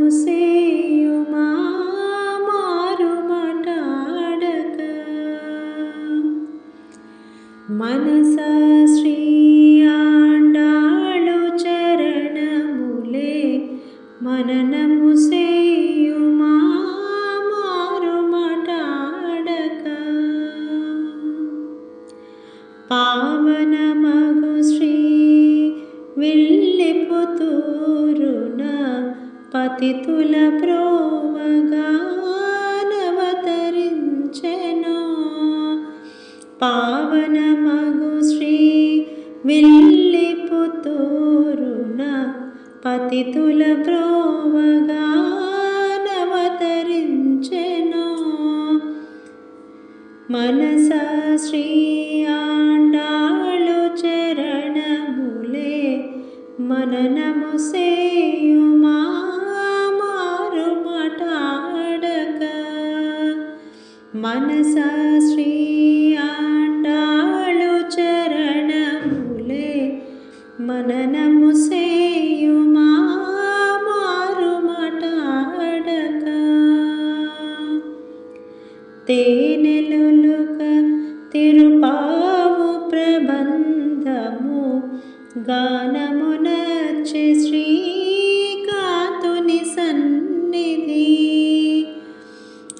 यु माडक मनस श्रीयाण्डाल चरणमुनमुसेयु मा मारु माडक पावन मगु श्री विल् పతితుల ప్రోవగానవతరించెను పావనమగు శ్రీ విల్లిపుతూరున పతితుల ప్రోవగానవతరించెను మనస శ్రీ ఆండాళు చరణములే మననము సేయుమా मनस श्रीयाण्डालु चरणमुले मननमुसेयु मारुमटाडक तेन लु लुक तिरुपावुप्रबन्धमु गानमुन च श्रीकातुनिसन्निधि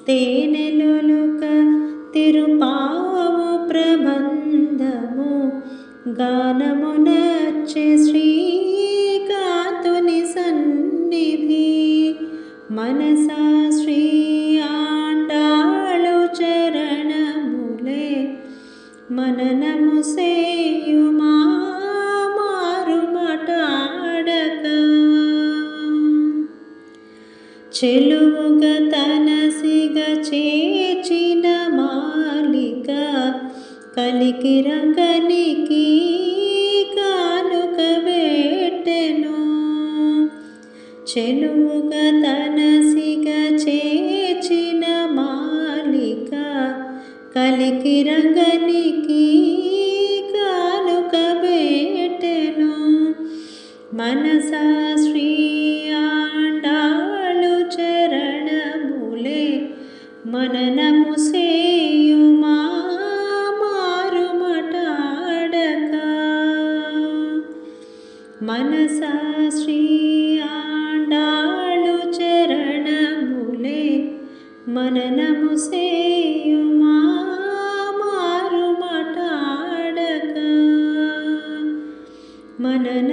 तेन తిరుపావు ప్రబంధము గానమునర్చె శ్రీకాతుని సన్నిధి. మనసా శ్రీ ఆండాళు చరణములే. మననము సేయుమా మారు చెలువుగ తనసిగ చేచిన మాలిక కలికి రంగనికి కానుక పెట్టెను చెలువుగ తనసిగ చేచిన మాలిక కలికి రంగనికి కానుక పెట్టెను మనస శ్రీ ఆండాళు చరణములే మననము సేయుమా मनसा श्रीयाण्डालु चरण मारुमटाडक मनन